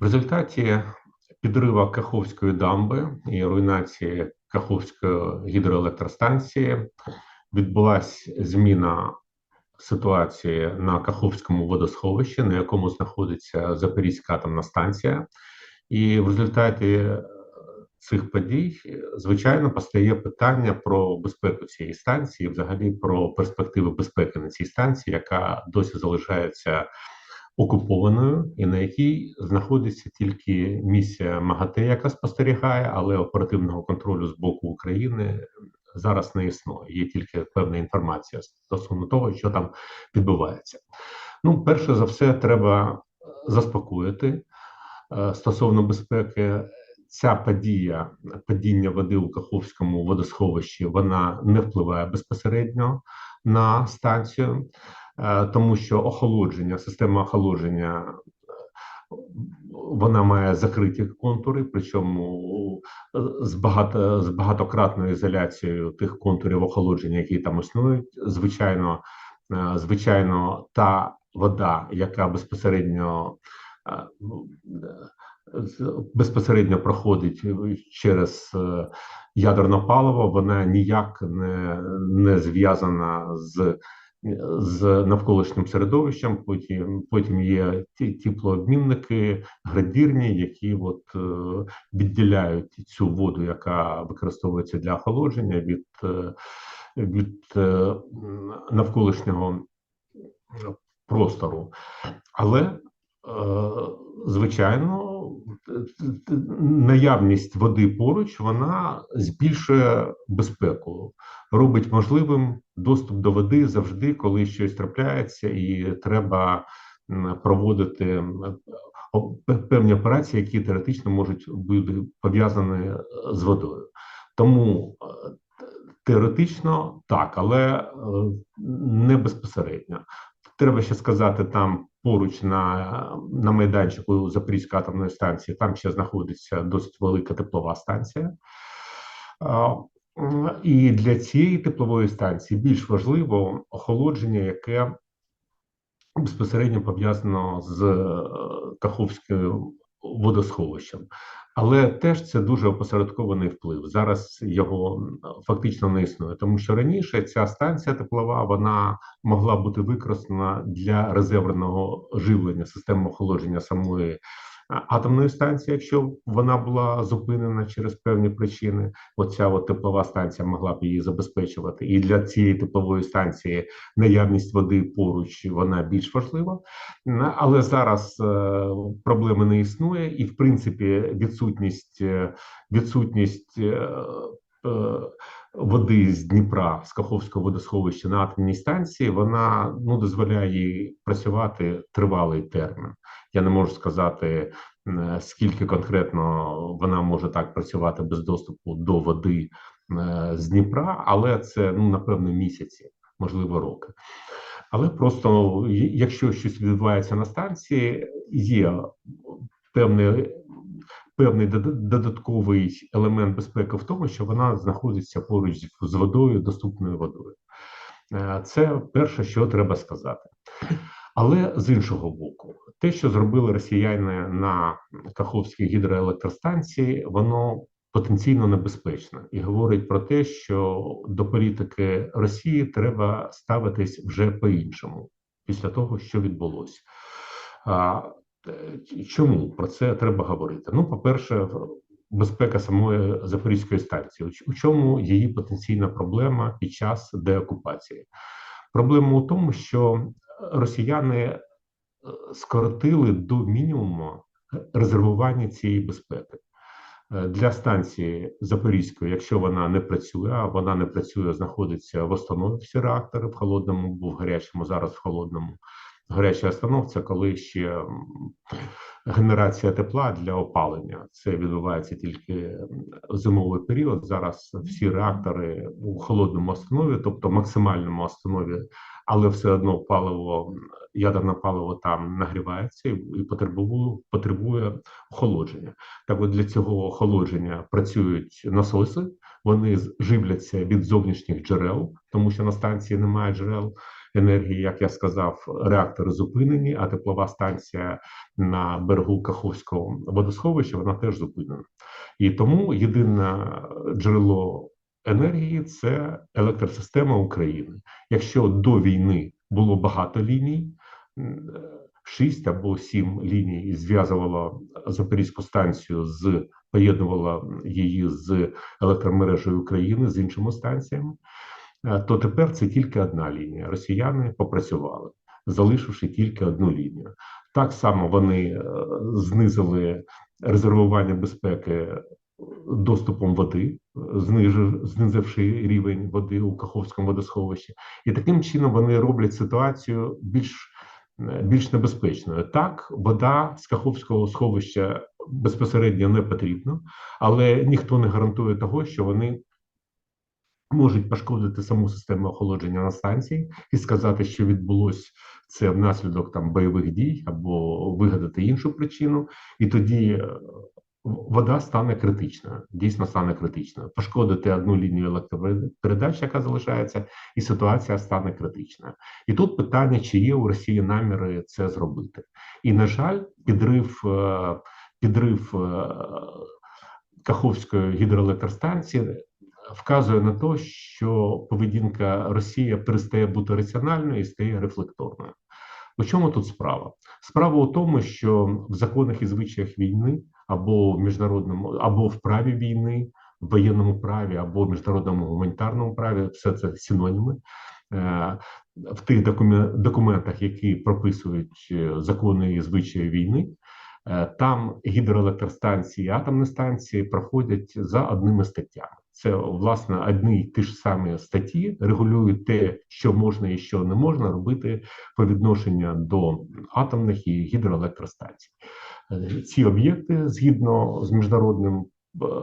В результаті підрива Каховської дамби і руйнації Каховської гідроелектростанції відбулася зміна ситуації на Каховському водосховищі, на якому знаходиться Запорізька атомна станція, і в результаті е, цих подій, звичайно, постає питання про безпеку цієї станції, взагалі про перспективи безпеки на цій станції, яка досі залишається окупованою, і на якій знаходиться тільки місія МАГАТЕ, яка спостерігає, але оперативного контролю з боку України зараз не існує. Є тільки певна інформація стосовно того, що там відбувається. Ну, перше за все, треба заспокоїти е, стосовно безпеки. Ця подія, падіння води у Каховському водосховищі, вона не впливає безпосередньо на станцію, е, тому що охолодження, система охолодження вона має закриті контури, причому е, з багато з багатократною ізоляцією тих контурів охолодження, які там існують. Звичайно, е, звичайно, та вода, яка безпосередньо е, безпосередньо проходить через ядерне паливо, вона ніяк не, не зв'язана з з навколишнім середовищем. Потім потім є ті теплообмінники, градірні, які от е, відділяють цю воду, яка використовується для охолодження від, е, від е, навколишнього простору. Але звичайно, наявність води поруч вона збільшує безпеку, робить можливим доступ до води завжди, коли щось трапляється, і треба проводити певні операції, які теоретично можуть бути пов'язані з водою. Тому е, теоретично так, але е, не безпосередньо. Треба ще сказати, там поруч на на майданчику Запорізької атомної станції, там ще знаходиться досить велика теплова станція. І для цієї теплової станції більш важливо охолодження, яке безпосередньо пов'язано з е, Каховською водосховищем. Але теж це дуже опосередкований вплив. Зараз його фактично не існує, тому що раніше ця станція теплова вона могла бути використана для резервного живлення системи охолодження самої атомної станції, якщо вона була зупинена через певні причини. Оця от теплова станція могла б її забезпечувати. І для цієї теплової станції наявність води поруч вона більш важлива. Але зараз е, проблеми не існує, і в принципі відсутність е, відсутність. Води з Дніпра з Каховського водосховища на атомній станції вона ну дозволяє працювати тривалий термін. Я не можу сказати скільки конкретно вона може так працювати без доступу до води з Дніпра, але це ну напевно місяці, можливо, роки. Але просто якщо щось відбувається на станції, є певний певний додатковий елемент безпеки в тому, що вона знаходиться поруч з водою, доступною водою. Е, це перше, що треба сказати. Але з іншого боку, те, що зробили росіяни на Каховській гідроелектростанції, воно потенційно небезпечно і говорить про те, що до політики Росії треба ставитись вже по-іншому після того, що відбулося. Чому про це треба говорити? Ну, по-перше, безпека самої Запорізької станції. У чому її потенційна проблема під час деокупації? Проблема у тому, що росіяни е, скоротили до мінімуму резервування цієї безпеки. Е, для станції Запорізької, якщо вона не працює, а вона не працює, знаходиться в установі всі реактори в холодному, був гарячому, зараз в холодному гаряча остановця, коли ще генерація тепла для опалення. Це відбувається тільки в зимовий період. Зараз всі реактори у холодному останові, тобто максимальному останові, але все одно паливо, ядерне паливо там нагрівається і потребує потребує охолодження. Так от для цього охолодження працюють насоси, вони живляться від зовнішніх джерел, тому що на станції немає джерел. Енергії, як я сказав, реактори зупинені, а теплова станція на берегу Каховського водосховища вона теж зупинена. І тому єдине джерело енергії це електросистема України. Якщо до війни було багато ліній, шість або сім ліній зв'язувало Запорізьку станцію з поєднувало її з електромережею України з іншими станціями, то тепер це тільки одна лінія. Росіяни попрацювали, залишивши тільки одну лінію. Так само вони е, знизили резервування безпеки доступом води, знизивши рівень води у Каховському водосховищі, і таким чином вони роблять ситуацію більш більш небезпечною. Так, вода з Каховського сховища безпосередньо не потрібна, але ніхто не гарантує того, що вони можуть пошкодити саму систему охолодження на станції і сказати, що відбулось це внаслідок там бойових дій або вигадати іншу причину, і тоді е, вода стане критичною, дійсно стане критичною. Пошкодити одну лінію електропередач, яка залишається, і ситуація стане критичною. І тут питання, чи є у Росії наміри це зробити. І на жаль, підрив е, підрив е, Каховської гідроелектростанції вказує на те, що поведінка Росії перестає бути раціональною і стає рефлекторною. У чому тут справа? Справа у тому, що в законах і звичаях війни або в міжнародному, або в праві війни, в воєнному праві, або в міжнародному гуманітарному праві, все це синоніми. Е, в тих документах, які прописують е, закони і звичаї війни, там гідроелектростанції, атомні станції проходять за одними статтями. Це власне одні й ті ж самі статті регулюють те, що можна і що не можна робити по відношенню до атомних і гідроелектростанцій. Е, ці об'єкти згідно з міжнародним е,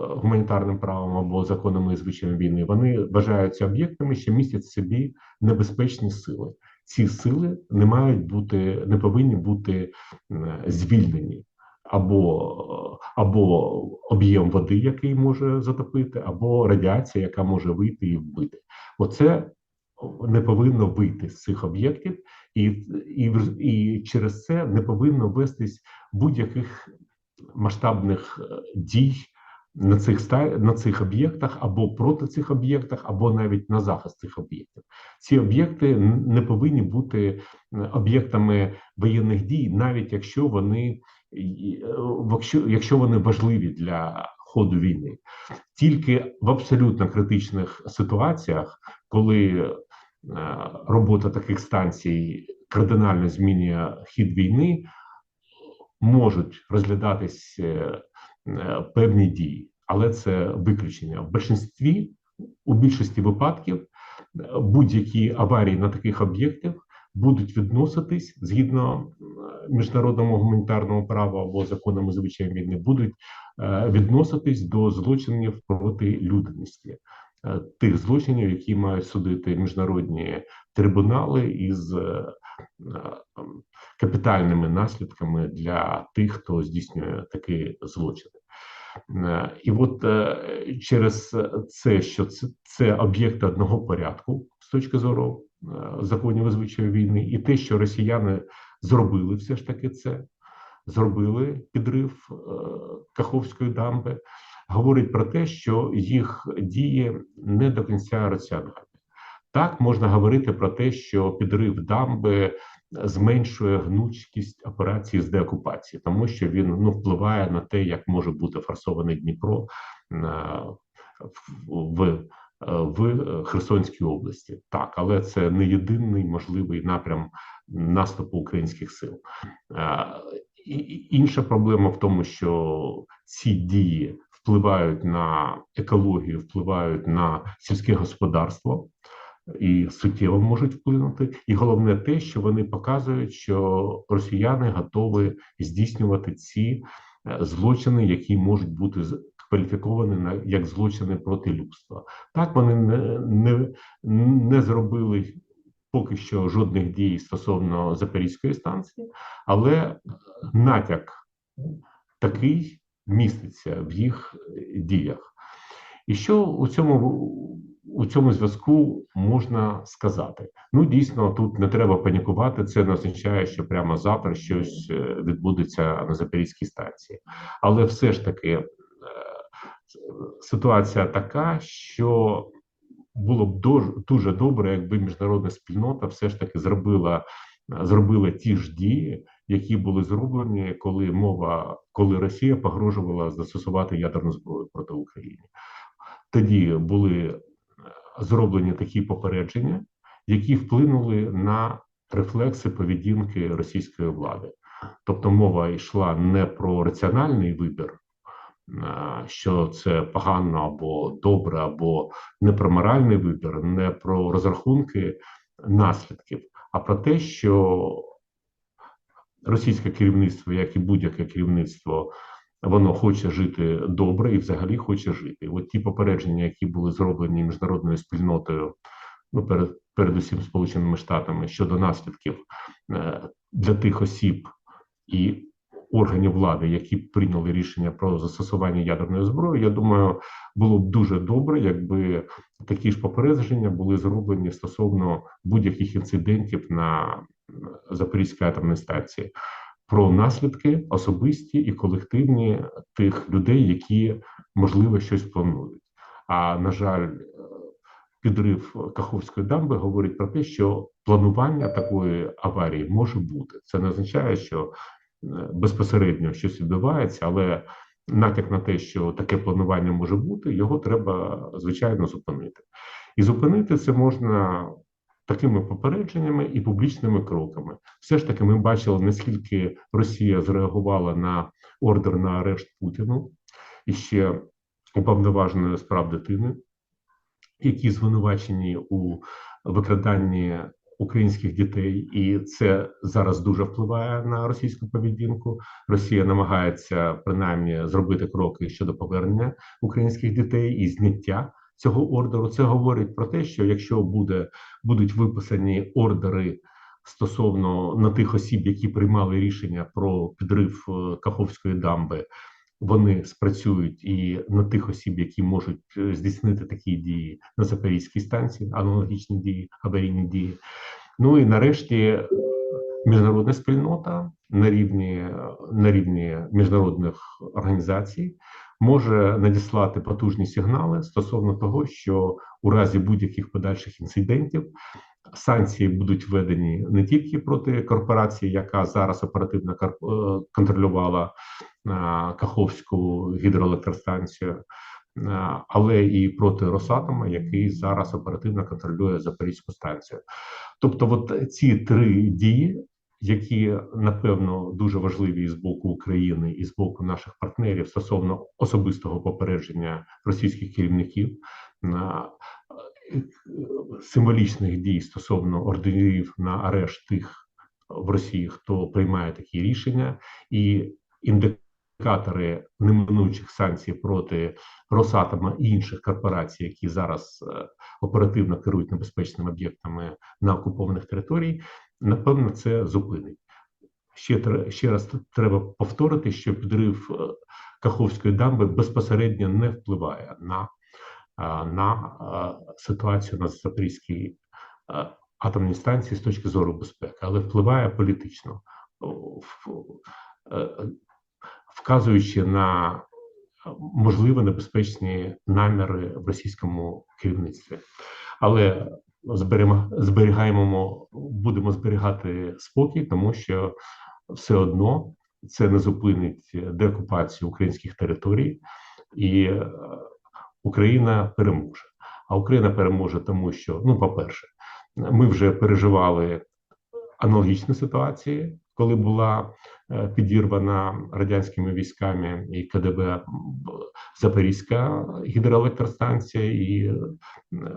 гуманітарним правом або законами і звичайної війни, вони вважаються об'єктами, що містять в собі небезпечні сили. Ці сили не мають бути, не повинні бути звільнені. Або або об'єм води, який може затопити, або радіація, яка може вийти і вбити. Оце не повинно вийти з цих об'єктів, і і, і через це не повинно вестись будь-яких масштабних е, дій на цих на цих об'єктах або проти цих об'єктах, або навіть на захист цих об'єктів. Ці об'єкти не повинні бути об'єктами воєнних дій, навіть якщо вони якщо, якщо вони важливі для ходу війни, тільки в абсолютно критичних ситуаціях, коли Е, робота таких станцій кардинально змінює хід війни, можуть розглядатись е, е, певні дії, але це виключення. В більшості, у більшості випадків будь-які аварії на таких об'єктах будуть відноситись згідно міжнародному гуманітарному праву або законами звичайної війни, будуть відноситись до злочинів проти людяності. Е, тих злочинів, які мають судити міжнародні трибунали із е, капітальними наслідками для тих, хто здійснює такі злочини. Е, і от через це, що це, це об'єкт одного порядку з точки зору законів звичаю війни, і те, що росіяни зробили, все ж таки це зробили підрив Каховської дамби говорить про те, що їх дії не до кінця раціональні. Так можна говорити про те, що підрив дамби зменшує гнучкість операції з деокупації, тому що він ну впливає на те, як може бути форсований Дніпро на в. В Херсонській області так, але це не єдиний можливий напрям наступу українських сил. Інша проблема в тому, що ці дії впливають на екологію, впливають на сільське господарство і суттєво можуть вплинути. І головне те, що вони показують, що росіяни готові здійснювати ці е, злочини, які можуть бути кваліфіковані на як злочини проти людства. Так вони не, не, не зробили. Поки що жодних дій стосовно Запорізької станції, але натяк такий міститься в їх діях. І що у цьому у цьому зв'язку можна сказати: ну дійсно, тут не треба панікувати. Це не означає, що прямо завтра щось е, відбудеться на Запорізькій станції, але все ж таки ситуація така, що було б дуже, дуже добре, якби міжнародна спільнота все ж таки зробила зробила ті ж дії, які були зроблені, коли мова, коли Росія погрожувала застосувати ядерну зброю проти України. Тоді були е, зроблені такі попередження, які вплинули на рефлекси поведінки російської влади. Тобто мова йшла не про раціональний вибір, що це погано або добре, або не про моральний вибір, не про розрахунки наслідків, а про те, що російське керівництво, як і будь-яке керівництво, воно хоче жити добре і взагалі хоче жити. От ті попередження, які були зроблені міжнародною спільнотою, ну перед передусім Сполученими Штатами щодо наслідків е, для тих осіб і органів влади, які прийняли рішення про застосування ядерної зброї, я думаю, було б дуже добре, якби такі ж попередження були зроблені стосовно будь-яких інцидентів на Запорізькій атомній станції. Про наслідки особисті і колективні тих людей, які можливо щось планують. А на жаль, підрив Каховської дамби говорить про те, що планування такої аварії може бути. Це не означає, що безпосередньо щось відбувається, але натяк на те, що таке планування може бути, його треба звичайно зупинити. І зупинити це можна такими попередженнями і публічними кроками. Все ж таки, ми бачили, наскільки Росія зреагувала на ордер на арешт Путіну і ще уповноваженої справ дитини, які звинувачені у викраданні українських дітей, і це зараз дуже впливає на російську поведінку. Росія намагається принаймні зробити кроки щодо повернення українських дітей і зняття цього ордеру. Це говорить про те, що якщо буде будуть виписані ордери стосовно на тих осіб, які приймали рішення про підрив е, Каховської дамби вони спрацюють і на тих осіб, які можуть е, здійснити такі дії на Запорізькій станції, аналогічні дії, аварійні дії. Ну і нарешті міжнародна спільнота на рівні на рівні міжнародних організацій може надіслати потужні сигнали стосовно того, що у разі будь-яких подальших інцидентів санкції будуть введені не тільки проти корпорації, яка зараз оперативно е, контролювала Каховську гідроелектростанцію, але і проти Росатома, який зараз оперативно контролює Запорізьку станцію. Тобто, от ці три дії, які напевно дуже важливі з боку України і з боку наших партнерів стосовно особистого попередження російських керівників. Символічних дій стосовно ордерів на арешт тих в Росії, хто приймає такі рішення, і індикатори неминучих санкцій проти Росатома і інших корпорацій, які зараз е, оперативно керують небезпечними об'єктами на окупованих територій, напевно, це зупинить. Ще ще раз треба повторити, що підрив е, Каховської дамби безпосередньо не впливає на на ситуацію на Запорізькій атомній станції з точки зору безпеки, але впливає політично вказуючи на можливо небезпечні наміри в російському керівництві. Але зберігаємо, будемо зберігати спокій, тому що все одно це не зупинить деокупацію українських територій, і е, Україна переможе. А Україна переможе, тому що, ну, по-перше, ми вже переживали аналогічні ситуації, коли була Е, підірвана радянськими військами і КДБ Запорізька гідроелектростанція, і е,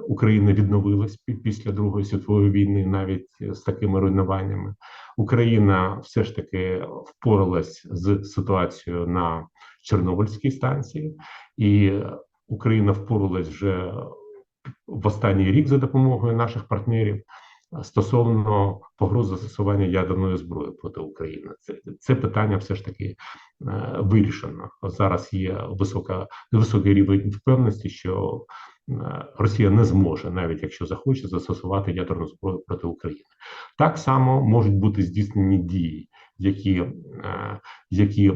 Україна відновилась після Другої світової війни, навіть з такими руйнуваннями. Україна все ж таки впоралась з ситуацією на Чорнобильській станції, і Україна впоралась вже в останній рік за допомогою наших партнерів стосовно погроз застосування ядерної зброї проти України. Це це питання все ж таки е, вирішено. Зараз є висока високий рівень впевненості, що е, Росія не зможе, навіть якщо захоче, застосувати ядерну зброю проти України. Так само можуть бути здійснені дії, які, е, які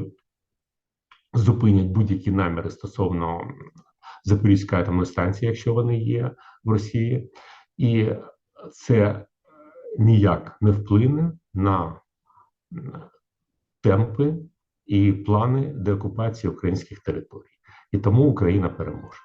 зупинять будь-які наміри стосовно Запорізької атомна станції, якщо вони є в Росії, і це ніяк не вплине на темпи і плани деокупації українських територій. І тому Україна переможе.